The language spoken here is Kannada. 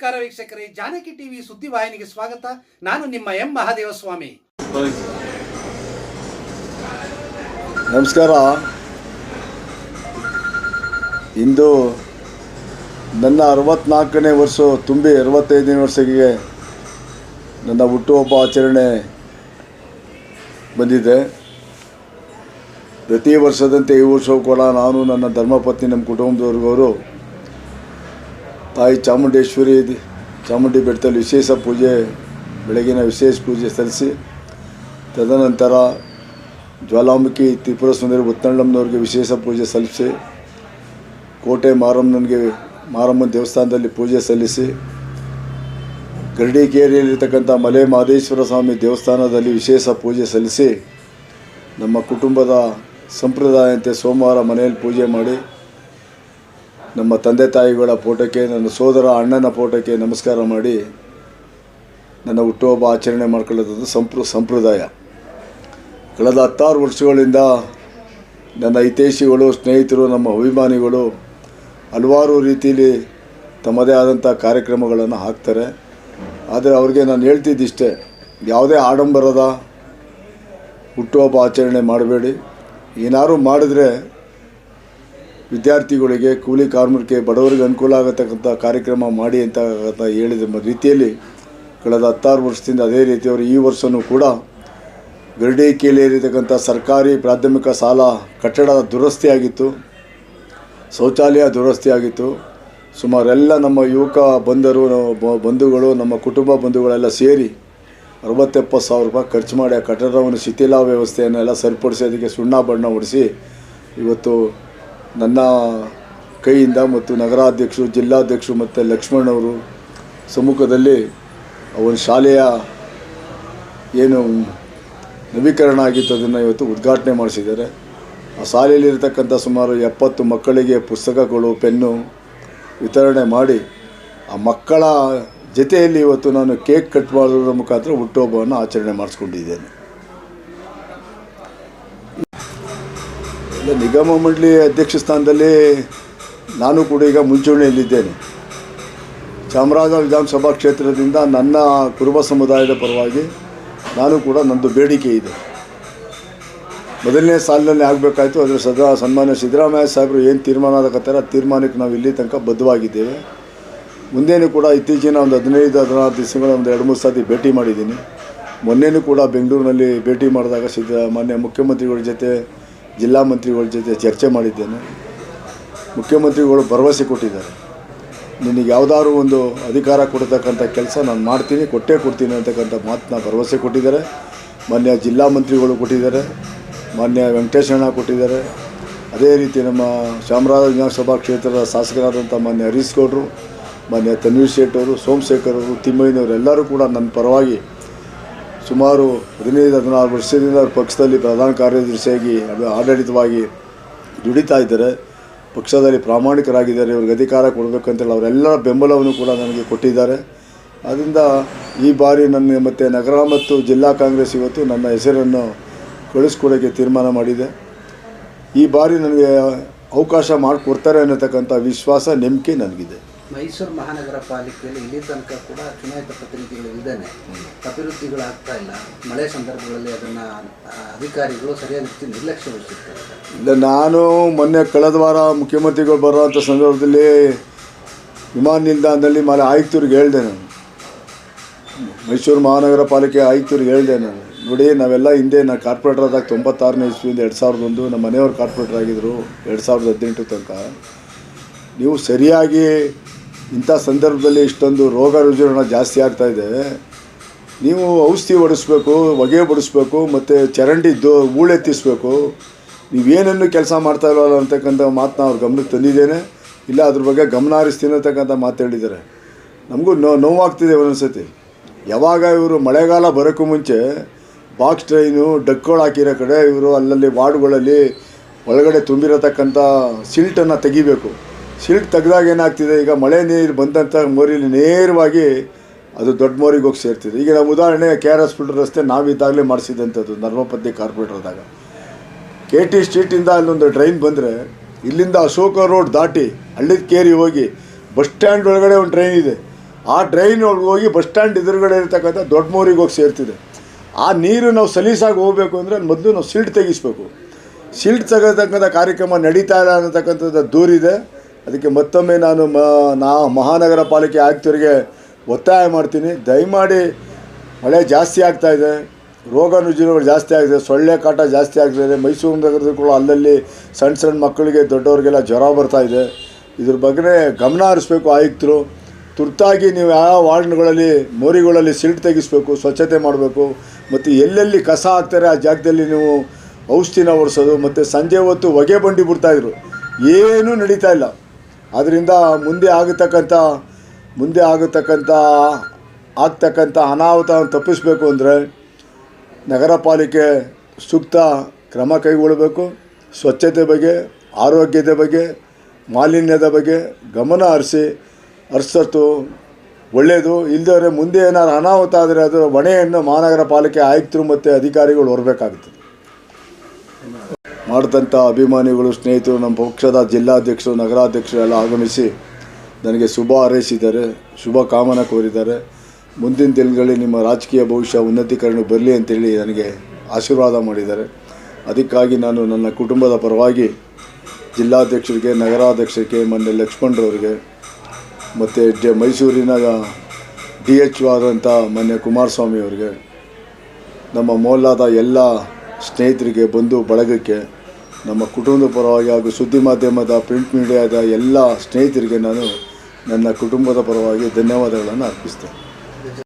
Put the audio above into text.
ನಮಸ್ಕಾರ ವೀಕ್ಷಕರೇ, ಜಾನಕಿ ಟಿವಿ ಸುದ್ದಿವಾಹಿನಿಗೆ ಸ್ವಾಗತ. ನಾನು ನಿಮ್ಮ ಎಂ ಮಹಾದೇವ ಸ್ವಾಮಿ ನಮಸ್ಕಾರ. ಇಂದು ನನ್ನ ಅರವತ್ನಾಲ್ಕನೇ ವರ್ಷ, ತುಂಬಿ ಅರವತ್ತೈದನೇ ವರ್ಷಕ್ಕೆ ನನ್ನ ಹುಟ್ಟುಹಬ್ಬ ಆಚರಣೆ ಬಂದಿದೆ. ಪ್ರತಿ ವರ್ಷದಂತೆ ಈ ವರ್ಷವೂ ಕೂಡ ನಾನು ನನ್ನ ಧರ್ಮಪತ್ನಿ ನಮ್ಮ ಕುಟುಂಬದವ್ರಿಗವರು ತಾಯಿ ಚಾಮುಂಡೇಶ್ವರಿ ಚಾಮುಂಡಿ ಬೆಟ್ಟದಲ್ಲಿ ವಿಶೇಷ ಪೂಜೆ, ಬೆಳಗಿನ ವಿಶೇಷ ಪೂಜೆ ಸಲ್ಲಿಸಿ, ತದನಂತರ ಜ್ವಾಲಾಮುಖಿ, ತ್ರಿಪುರ ಸುಂದರಿ ಉತ್ತಣ್ಣಮ್ಮನವ್ರಿಗೆ ವಿಶೇಷ ಪೂಜೆ ಸಲ್ಲಿಸಿ, ಕೋಟೆ ಮಾರಮ್ಮನಿಗೆ ಮಾರಮ್ಮನ ದೇವಸ್ಥಾನದಲ್ಲಿ ಪೂಜೆ ಸಲ್ಲಿಸಿ, ಗರಡಿಕೇರಿಯಲ್ಲಿರ್ತಕ್ಕಂಥ ಮಲೆ ಮಹದೇಶ್ವರ ಸ್ವಾಮಿ ದೇವಸ್ಥಾನದಲ್ಲಿ ವಿಶೇಷ ಪೂಜೆ ಸಲ್ಲಿಸಿ, ನಮ್ಮ ಕುಟುಂಬದ ಸಂಪ್ರದಾಯಂತೆ ಸೋಮವಾರ ಮನೆಯಲ್ಲಿ ಪೂಜೆ ಮಾಡಿ ನಮ್ಮ ತಂದೆ ತಾಯಿಗಳ ಫೋಟೋಕ್ಕೆ ನನ್ನ ಸೋದರ ಅಣ್ಣನ ಫೋಟೋಕ್ಕೆ ನಮಸ್ಕಾರ ಮಾಡಿ ನನ್ನ ಹುಟ್ಟುಹಬ್ಬ ಆಚರಣೆ ಮಾಡ್ಕೊಳ್ಳೋದು ಸಂಪ್ರ, ಸಂಪ್ರದಾಯ. ಕಳೆದ ಹತ್ತಾರು ವರ್ಷಗಳಿಂದ ನನ್ನ ಹಿತೈಷಿಗಳು, ಸ್ನೇಹಿತರು, ನಮ್ಮ ಅಭಿಮಾನಿಗಳು ಹಲವಾರು ರೀತಿಯಲ್ಲಿ ತಮ್ಮದೇ ಆದಂಥ ಕಾರ್ಯಕ್ರಮಗಳನ್ನು ಹಾಕ್ತಾರೆ. ಆದರೆ ಅವ್ರಿಗೆ ನಾನು ಹೇಳ್ತಿದ್ದಿಷ್ಟೇ, ಯಾವುದೇ ಆಡಂಬರದ ಹುಟ್ಟುಹಬ್ಬ ಆಚರಣೆ ಮಾಡಬೇಡಿ. ಏನಾದರೂ ಮಾಡಿದ್ರೆ ವಿದ್ಯಾರ್ಥಿಗಳಿಗೆ ಕೂಲಿ ಕಾರ್ಮಿಕರಿಗೆ ಬಡವರಿಗೆ ಅನುಕೂಲ ಆಗತಕ್ಕಂಥ ಕಾರ್ಯಕ್ರಮ ಮಾಡಿ ಅಂತ ಹೇಳಿದ ರೀತಿಯಲ್ಲಿ ಕಳೆದ ಹತ್ತಾರು ವರ್ಷದಿಂದ ಅದೇ ರೀತಿಯವರು ಈ ವರ್ಷವೂ ಕೂಡ ಗರಡಿ ಕೇಳಿರತಕ್ಕಂಥ ಸರ್ಕಾರಿ ಪ್ರಾಥಮಿಕ ಸಾಲ ಕಟ್ಟಡ ದುರಸ್ತಿ ಆಗಿತ್ತು, ಶೌಚಾಲಯ ದುರಸ್ತಿಯಾಗಿತ್ತು ಸುಮಾರೆಲ್ಲ ನಮ್ಮ ಯುವಕ ಬಂಧರು ಬ- ಬಂಧುಗಳು, ನಮ್ಮ ಕುಟುಂಬ ಬಂಧುಗಳೆಲ್ಲ ಸೇರಿ ಅರವತ್ತೆಪ್ಪತ್ತು ಸಾವಿರ ರೂಪಾಯಿ ಖರ್ಚು ಮಾಡಿ ಆ ಕಟ್ಟಡವನ್ನು ಶಿಥಿಲ ವ್ಯವಸ್ಥೆಯನ್ನೆಲ್ಲ ಸರಿಪಡಿಸಿ ಅದಕ್ಕೆ ಸುಣ್ಣ ಬಣ್ಣ ಹೊಡಿಸಿ ಇವತ್ತು ನನ್ನ ಕೈಯಿಂದ ಮತ್ತು ನಗರಾಧ್ಯಕ್ಷರು, ಜಿಲ್ಲಾಧ್ಯಕ್ಷರು ಮತ್ತು ಲಕ್ಷ್ಮಣವರು ಸಮ್ಮುಖದಲ್ಲಿ ಒಂದು ಶಾಲೆಯ ಏನು ನವೀಕರಣ ಆಗಿತ್ತು, ಅದನ್ನು ಇವತ್ತು ಉದ್ಘಾಟನೆ ಮಾಡಿಸಿದ್ದಾರೆ. ಆ ಶಾಲೆಯಲ್ಲಿರತಕ್ಕಂಥ ಸುಮಾರು ಎಪ್ಪತ್ತು ಮಕ್ಕಳಿಗೆ ಪುಸ್ತಕಗಳು, ಪೆನ್ನು ವಿತರಣೆ ಮಾಡಿ ಆ ಮಕ್ಕಳ ಜೊತೆಯಲ್ಲಿ ಇವತ್ತು ನಾನು ಕೇಕ್ ಕಟ್ ಮಾಡೋದ್ರ ಮುಖಾಂತರ ಹುಟ್ಟುಹಬ್ಬವನ್ನು ಆಚರಣೆ ಮಾಡಿಸ್ಕೊಂಡಿದ್ದೇನೆ. ನಿಗಮ ಮಂಡಳಿ ಅಧ್ಯಕ್ಷ ಸ್ಥಾನದಲ್ಲಿ ನಾನು ಕೂಡ ಈಗ ಮುಂಚೂಣಿಯಲ್ಲಿದ್ದೇನೆ. ಚಾಮರಾಜ ವಿಧಾನಸಭಾ ಕ್ಷೇತ್ರದಿಂದ ನನ್ನ ಕುರುಬ ಸಮುದಾಯದ ಪರವಾಗಿ ನಾನು ಕೂಡ ನಂದು ಬೇಡಿಕೆ ಇದೆ. ಮೊದಲನೇ ಸಾಲಿನಲ್ಲಿ ಆಗಬೇಕಾಯ್ತು, ಅದರ ಸದಾ ಸನ್ಮಾನ್ಯ ಸಿದ್ದರಾಮಯ್ಯ ಸಾಹೇಬರು ಏನು ತೀರ್ಮಾನ ಆಗತ್ತಾರ ತೀರ್ಮಾನಕ್ಕೆ ನಾವು ಇಲ್ಲಿ ತನಕ ಬದ್ಧವಾಗಿದ್ದೇವೆ. ಮುಂದೇನು ಕೂಡ ಇತ್ತೀಚಿನ ಒಂದು ಹದಿನೈದು, ಹದಿನಾರು ದಿವಸಗಳ ಒಂದು ಎರಡು, ಮೂರು ಸಾರಿ ಭೇಟಿ ಮಾಡಿದ್ದೀನಿ. ಮೊನ್ನೆನೂ ಕೂಡ ಬೆಂಗಳೂರಿನಲ್ಲಿ ಭೇಟಿ ಮಾಡಿದಾಗ ಸಿದ್ದ ಮಾನ್ಯ ಮುಖ್ಯಮಂತ್ರಿಗಳ ಜೊತೆ ಜಿಲ್ಲಾ ಮಂತ್ರಿಗಳ ಜೊತೆ ಚರ್ಚೆ ಮಾಡಿದ್ದೇನೆ. ಮುಖ್ಯಮಂತ್ರಿಗಳು ಭರವಸೆ ಕೊಟ್ಟಿದ್ದಾರೆ. ನಿನಗೆ ಯಾವುದಾದ್ರು ಒಂದು ಅಧಿಕಾರ ಕೊಡ್ತಕ್ಕಂಥ ಕೆಲಸ ನಾನು ಮಾಡ್ತೀನಿ, ಕೊಟ್ಟೇ ಕೊಡ್ತೀನಿ ಅಂತಕ್ಕಂಥ ಮಾತನ್ನ ಭರವಸೆ ಕೊಟ್ಟಿದ್ದಾರೆ. ಮಾನ್ಯ ಜಿಲ್ಲಾ ಮಂತ್ರಿಗಳು ಕೊಟ್ಟಿದ್ದಾರೆ. ಮಾನ್ಯ ವೆಂಕಟೇಶಣ್ಣ ಕೊಟ್ಟಿದ್ದಾರೆ. ಅದೇ ರೀತಿ ನಮ್ಮ ಚಾಮರಾಜ ವಿಧಾನಸಭಾ ಕ್ಷೇತ್ರದ ಶಾಸಕರಾದಂಥ ಮಾನ್ಯ ಹರೀಶ್ ಗೌಡರು, ಮಾನ್ಯ ತನ್ವೀರ್ ಶೇಟ್ ಅವರು ಸೋಮಶೇಖರ್ ಅವರು, ತಿಮ್ಮಯ್ಯನವರು ಎಲ್ಲರೂ ಕೂಡ ನನ್ನ ಪರವಾಗಿ ಸುಮಾರು ಹದಿನೈದು, ಹದಿನಾರು ವರ್ಷದಿಂದ ಅವ್ರ ಪಕ್ಷದಲ್ಲಿ ಪ್ರಧಾನ ಕಾರ್ಯದರ್ಶಿಯಾಗಿ, ಆಡಳಿತವಾಗಿ ದುಡಿತಾ ಇದ್ದಾರೆ. ಪಕ್ಷದಲ್ಲಿ ಪ್ರಾಮಾಣಿಕರಾಗಿದ್ದಾರೆ, ಇವ್ರಿಗೆ ಅಧಿಕಾರ ಕೊಡಬೇಕಂತೇಳಿ ಅವರೆಲ್ಲರ ಬೆಂಬಲವನ್ನು ಕೂಡ ನನಗೆ ಕೊಟ್ಟಿದ್ದಾರೆ. ಅದರಿಂದ ಈ ಬಾರಿ ನನ್ನ ಮತ್ತು ನಗರ ಮತ್ತು ಜಿಲ್ಲಾ ಕಾಂಗ್ರೆಸ್ ಇವತ್ತು ನನ್ನ ಹೆಸರನ್ನು ಕಳಿಸ್ಕೊಡೋಕ್ಕೆ ತೀರ್ಮಾನ ಮಾಡಿದೆ. ಈ ಬಾರಿ ನನಗೆ ಅವಕಾಶ ಮಾಡಿಕೊಡ್ತಾರೆ ಅನ್ನತಕ್ಕಂಥ ವಿಶ್ವಾಸ, ನಂಬಿಕೆ ನನಗಿದೆ. ಮೈಸೂರು ಮಹಾನಗರ ಪಾಲಿಕೆಯಲ್ಲಿ ಇಲ್ಲಿ ತನಕ ಕೂಡ ಚುನಾಯಿತ ಪ್ರತಿನಿಧಿಗಳು ಇಲ್ಲದೇ ಅಭಿವೃದ್ಧಿಗಳಾಗ್ತಾ ಇಲ್ಲ. ಮಳೆ ಸಂದರ್ಭಗಳಲ್ಲಿ ಅದನ್ನು ಅಧಿಕಾರಿಗಳು ಸರಿಯಾದ ರೀತಿ ನಿರ್ಲಕ್ಷ್ಯ ವಹಿಸುತ್ತಾರೆ ಇಲ್ಲ ನಾನು ಮೊನ್ನೆ ಕಳೆದ ವಾರ ಮುಖ್ಯಮಂತ್ರಿಗಳು ಬರುವಂಥ ಸಂದರ್ಭದಲ್ಲಿ ವಿಮಾನ ನಿಲ್ದಾಣದಲ್ಲಿ ಮನೆ ಆಯುಕ್ತರಿಗೆ ಹೇಳಿದೆ ನಾನು. ಮೈಸೂರು ಮಹಾನಗರ ಪಾಲಿಕೆ ಆಯುಕ್ತರಿಗೆ ಹೇಳಿದೆ ನಾನು. ನೋಡಿ ನಾವೆಲ್ಲ ಹಿಂದೆ ನಾನು ಕಾರ್ಪೊರೇಟರ್ ಆದಾಗ ತೊಂಬತ್ತಾರನೇ ಇಸ್ವಿಯಿಂದ ಎರಡು ಸಾವಿರದ ಒಂದು ನಮ್ಮ ಮನೆಯವರು ಕಾರ್ಪೊರೇಟರ್ ಆಗಿದ್ದರು ಎರಡು ಸಾವಿರದ ಹದಿನೆಂಟು ತನಕ. ನೀವು ಸರಿಯಾಗಿ ಇಂಥ ಸಂದರ್ಭದಲ್ಲಿ ಇಷ್ಟೊಂದು ರೋಗ ರುಜಿನ ಜಾಸ್ತಿ ಆಗ್ತಾ ಇದೆ. ನೀವು ಔಷಧಿ ಹೊಡಿಸ್ಬೇಕು ಹೊಗೆ ಬಡಿಸ್ಬೇಕು, ಮತ್ತು ಚರಂಡಿ ದೋ ಹೂಳೆತ್ತಿಸ್ಬೇಕು ನೀವೇನನ್ನು ಕೆಲಸ ಮಾಡ್ತಾ ಇಲ್ಲ ಅಂತಕ್ಕಂಥ ಮಾತನ್ನ ಅವ್ರ ಗಮನಕ್ಕೆ ತಂದಿದ್ದೇನೆ. ಇಲ್ಲ, ಅದ್ರ ಬಗ್ಗೆ ಗಮನ ಹರಿಸ್ತೀನಿ ಅಂತಕ್ಕಂಥ ಮಾತು ಹೇಳಿದ್ದಾರೆ. ನಮಗೂ ನೋ, ನೋವಾಗ್ತಿದೆ ಒಂದೊಂದು ಸತಿ ಯಾವಾಗ ಇವರು ಮಳೆಗಾಲ ಬರೋಕ್ಕೂ ಮುಂಚೆ ಬಾಕ್ಸ್ ಟ್ರೈನು ಡಕ್ಗಳು ಹಾಕಿರೋ ಕಡೆ ಇವರು ಅಲ್ಲಲ್ಲಿ ವಾರ್ಡ್ಗಳಲ್ಲಿ ಒಳಗಡೆ ತುಂಬಿರತಕ್ಕಂಥ ಸಿಲ್ಟನ್ನು ತೆಗಿಬೇಕು. ಸಿಲ್ಟ್ ತೆಗೆದಾಗ ಏನಾಗ್ತಿದೆ? ಈಗ ಮಳೆ ನೀರು ಬಂದಂಥ ಮೋರಿಲಿ ನೇರವಾಗಿ ಅದು ದೊಡ್ಡ ಮೋರಿಗೆ ಹೋಗಿ ಸೇರ್ತಿದೆ. ಈಗ ನಮ್ಮ ಉದಾಹರಣೆ ಕೆ ಆರ್ ಫಿಲ್ಟರ್ ರಸ್ತೆ ನಾವಿದ್ದಾಗಲೇ ಮಾಡಿಸಿದಂಥದ್ದು ನರ್ಮಪತಿ ಕಾರ್ಪೊರೇಟರ್ದಾಗ. ಕೆ ಟಿ ಸ್ಟ್ರೀಟಿಂದ ಅಲ್ಲೊಂದು ಟ್ರೈನ್ ಬಂದರೆ ಇಲ್ಲಿಂದ ಅಶೋಕ ರೋಡ್ ದಾಟಿ ಹಳ್ಳಿದ ಕೇರಿ ಹೋಗಿ ಬಸ್ ಸ್ಟ್ಯಾಂಡ್ ಒಳಗಡೆ ಒಂದು ಟ್ರೈನ್ ಇದೆ. ಆ ಡ್ರೈನ್ ಒಳಗೆ ಹೋಗಿ ಬಸ್ ಸ್ಟ್ಯಾಂಡ್ ಎದುರುಗಡೆ ಇರ್ತಕ್ಕಂಥ ದೊಡ್ಡ ಮೋರಿಗೆ ಹೋಗಿ ಸೇರ್ತಿದೆ. ಆ ನೀರು ನಾವು ಸಲೀಸಾಗಿ ಹೋಗಬೇಕು ಅಂದರೆ ಮೊದಲು ನಾವು ಸಿಲ್ಟ್ ತೆಗಿಸ್ಬೇಕು. ಸಿಲ್ಟ್ ತೆಗೆದಕ್ಕಂಥ ಕಾರ್ಯಕ್ರಮ ನಡೀತಾ ಇಲ್ಲ ಅನ್ನತಕ್ಕಂಥದ್ದು ದೂರಿದೆ. ಅದಕ್ಕೆ ಮತ್ತೊಮ್ಮೆ ನಾನು ಮ, ನಾ ಮಹಾನಗರ ಪಾಲಿಕೆ ಆಯುಕ್ತರಿಗೆ ಒತ್ತಾಯ ಮಾಡ್ತೀನಿ. ದಯಮಾಡಿ ಮಳೆ ಜಾಸ್ತಿ ಆಗ್ತಾ ಇದೆ. ರೋಗ ರುಜಿನಗಳು ಜಾಸ್ತಿ ಆಗಿದೆ ಸೊಳ್ಳೆ ಕಾಟ ಜಾಸ್ತಿ ಆಗ್ತಾಯಿದೆ ಮೈಸೂರು ನಗರದಲ್ಲಿ ಕೂಡ ಅಲ್ಲಲ್ಲಿ ಸಣ್ಣ ಸಣ್ಣ ಮಕ್ಕಳಿಗೆ ದೊಡ್ಡವ್ರಿಗೆಲ್ಲ ಜ್ವರ ಬರ್ತಾ ಇದೆ. ಇದ್ರ ಬಗ್ಗೆ ಗಮನ ಹರಿಸ್ಬೇಕು ಆಯುಕ್ತರು. ತುರ್ತಾಗಿ ನೀವು ಯಾವ ವಾರ್ಡ್ಗಳಲ್ಲಿ, ಮೋರಿಗಳಲ್ಲಿ ಸಿಲ್ಟ್ ತೆಗಿಸ್ಬೇಕು, ಸ್ವಚ್ಛತೆ ಮಾಡಬೇಕು. ಮತ್ತು ಎಲ್ಲೆಲ್ಲಿ ಕಸ ಹಾಕ್ತಾರೆ ಆ ಜಾಗದಲ್ಲಿ ನೀವು ಔಷಧಿನ ಒರೆಸೋದು, ಮತ್ತು ಸಂಜೆ ಹೊತ್ತು ಹೊಗೆ ಬಂಡಿ ಬಿಡ್ತಾಯಿದ್ರು ಏನೂ ನಡೀತಾ ಇಲ್ಲ. ಆದ್ದರಿಂದ ಮುಂದೆ ಆಗತಕ್ಕಂಥ ಮುಂದೆ ಆಗತಕ್ಕಂಥ, ಆಗ್ತಕ್ಕಂಥ ಅನಾಹುತವನ್ನು ತಪ್ಪಿಸಬೇಕು ಅಂದರೆ ನಗರ ಪಾಲಿಕೆ ಸೂಕ್ತ ಕ್ರಮ ಕೈಗೊಳ್ಳಬೇಕು. ಸ್ವಚ್ಛತೆ ಬಗ್ಗೆ, ಆರೋಗ್ಯದ ಬಗ್ಗೆ, ಮಾಲಿನ್ಯದ ಬಗ್ಗೆ ಗಮನ ಹರಿಸಿ, ಹರಿಸತ್ತು ಒಳ್ಳೆಯದು ಇಲ್ಲದವರೆ ಮುಂದೆ ಏನಾದ್ರು ಅನಾಹುತ ಆದರೆ ಅದರ ಹೊಣೆಯನ್ನು ಮಹಾನಗರ ಪಾಲಿಕೆ ಆಯುಕ್ತರು ಮತ್ತು ಅಧಿಕಾರಿಗಳು ಹೊರಬೇಕಾಗುತ್ತದೆ ಮಾಡಿದಂಥ ಅಭಿಮಾನಿಗಳು, ಸ್ನೇಹಿತರು, ನಮ್ಮ ಪಕ್ಷದ ಜಿಲ್ಲಾಧ್ಯಕ್ಷರು, ನಗರಾಧ್ಯಕ್ಷರು ಎಲ್ಲ ಆಗಮಿಸಿ ನನಗೆ ಶುಭ ಹಾರೈಸಿದ್ದಾರೆ, ಶುಭ ಕಾಮನ ಕೋರಿದ್ದಾರೆ. ಮುಂದಿನ ದಿನಗಳಲ್ಲಿ ನಿಮ್ಮ ರಾಜಕೀಯ ಭವಿಷ್ಯ ಉನ್ನತೀಕರಣ ಬರಲಿ ಅಂತೇಳಿ ನನಗೆ ಆಶೀರ್ವಾದ ಮಾಡಿದ್ದಾರೆ. ಅದಕ್ಕಾಗಿ ನಾನು ನನ್ನ ಕುಟುಂಬದ ಪರವಾಗಿ ಜಿಲ್ಲಾಧ್ಯಕ್ಷರಿಗೆ, ನಗರಾಧ್ಯಕ್ಷರಿಗೆ ಮೊನ್ನೆ ಲಕ್ಷ್ಮಣರವ್ರಿಗೆ, ಮತ್ತು ಜ ಮೈಸೂರಿನ ಡಿ ಎಚ್ ಆದಂಥ ಮೊನ್ನೆ ಕುಮಾರಸ್ವಾಮಿ ಅವರಿಗೆ ನಮ್ಮ ಮೌಲ್ಯದ ಎಲ್ಲ ಸ್ನೇಹಿತರಿಗೆ ಬಂಧು ಬಳಗಕ್ಕೆ ನಮ್ಮ ಕುಟುಂಬದ ಪರವಾಗಿ ಹಾಗೂ ಸುದ್ದಿ ಮಾಧ್ಯಮದ ಪ್ರಿಂಟ್ ಮೀಡಿಯಾದ ಎಲ್ಲ ಸ್ನೇಹಿತರಿಗೆ ನಾನು ನನ್ನ ಕುಟುಂಬದ ಪರವಾಗಿ ಧನ್ಯವಾದಗಳನ್ನು ಅರ್ಪಿಸ್ತೇನೆ.